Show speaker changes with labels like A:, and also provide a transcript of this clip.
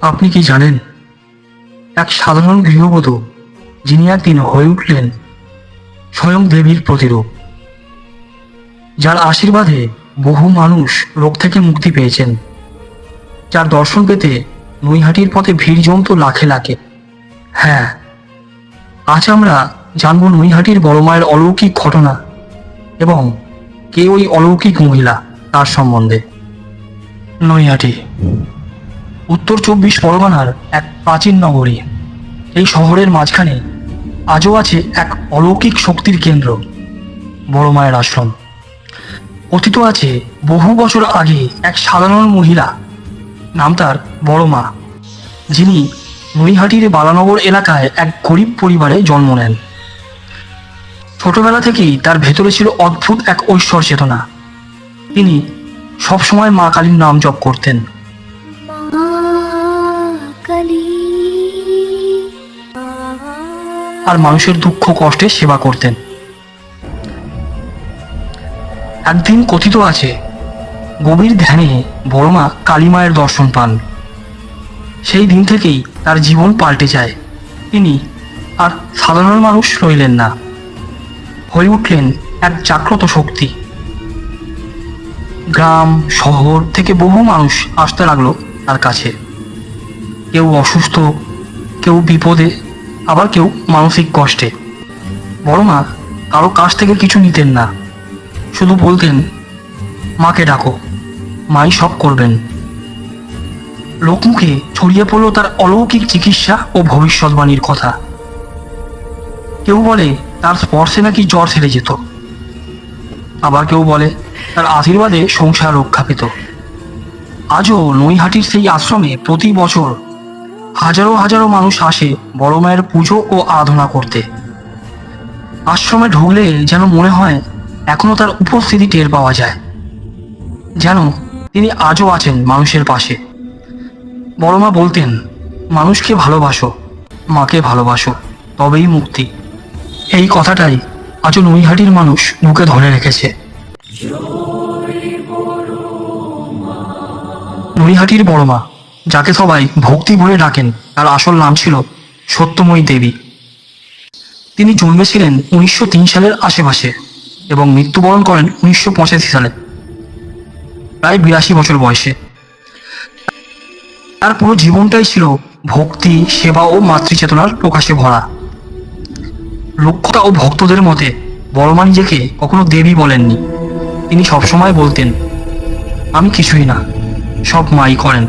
A: আপনি কি জানেন? এক সাধারণ গৃহবধূ, যিনি একদিন হয়ে উঠলেন স্বয়ং দেবীর প্রতিরূপ, যার আশীর্বাদে বহু মানুষ রোগ থেকে মুক্তি পেয়েছেন, যার দর্শন পেতে নৈহাটির পথে ভিড় জমত লাখে লাখে। হ্যাঁ আজ আমরা জানব নৈহাটির বড় মায়ের অলৌকিক ঘটনা এবং কে ওই অলৌকিক মহিলা তার সম্বন্ধে। নৈহাটি। উত্তর চব্বিশ পরগনার এক প্রাচীন নগরী। এই শহরের মাঝখানে আজও আছে এক অলৌকিক শক্তির কেন্দ্র, বড় মায়ের আশ্রম। অতীত আছে, বহু বছর আগে এক সাধারণ মহিলা, নাম তার বড় মা, যিনি নৈহাটির বালানগর এলাকায় এক গরিব পরিবারে জন্ম নেন। ছোটবেলা থেকেই তার ভেতরে ছিল অদ্ভুত এক ঐশ্বর চেতনা। তিনি সবসময় মা কালীর নাম জপ করতেন। আর মানুষের দুঃখ কষ্টে সেবা করতেন। একদিন কথিত আছে, গভীর ধ্যানে বড় মা কালী মায়ের দর্শন পান। সেই দিন থেকেই তার জীবন পাল্টে যায়। তিনি আর সাধারণ মানুষ রইলেন না। হয়ে উঠলেন এক জাগ্রত শক্তি। গ্রাম, শহর থেকে বহু মানুষ আসতে লাগল তার কাছে। কেউ অসুস্থ, কেউ বিপদে, আবার কেউ মানসিক কষ্টে। বড় মা, কারও কাছ থেকে কিছু নিতেন না। শুধু বলতেন, মাকে ডাকো, মাই সব করবেন। লোকমুখে ছড়িয়ে পড়ল তার অলৌকিক চিকিৎসা ও ভবিষ্যৎবাণীর কথা। কেউ বলে, তার স্পর্শে নাকি জ্বর সেরে যেত। আবার কেউ বলে, তার আশীর্বাদে সংসার রক্ষা পেত। আজও নৈহাটির সেই আশ্রমে প্রতি বছর হাজারো হাজারো মানুষ আসে বড় মায়ের পুজো ও আরাধনা করতে। আশ্রমে ঢুকলে যেন মনে হয় এখনও তার উপস্থিতি টের পাওয়া যায়। যেন তিনি আজও আছেন মানুষের পাশে। বড় মা বলতেন, মানুষকে ভালোবাসো, মাকে ভালোবাসো, তবেই মুক্তি। এই কথাটাই আজও নৈহাটির মানুষ বুকে ধরে রেখেছে। নৈহাটির বড় মা যাকে সবাই ভক্তি বলে ডাকেন, তার আসল নাম ছিল সত্যময়ী দেবী। তিনি জন্মেছিলেন উনিশশো তিন সালের আশেপাশে এবং মৃত্যুবরণ করেন উনিশশো পঁচাশি সালে, প্রায় বিরাশি বছর বয়সে। তার পুরো জীবনটাই ছিল ভক্তি, সেবা ও মাতৃচেতনার প্রকাশে ভরা। লক্ষ্যতা ও ভক্তদের মতে বড়মা নিজেকে কখনো দেবী বলেননি, তিনি সবসময় বলতেন, আমি কিছুই না, সব মাই করেন।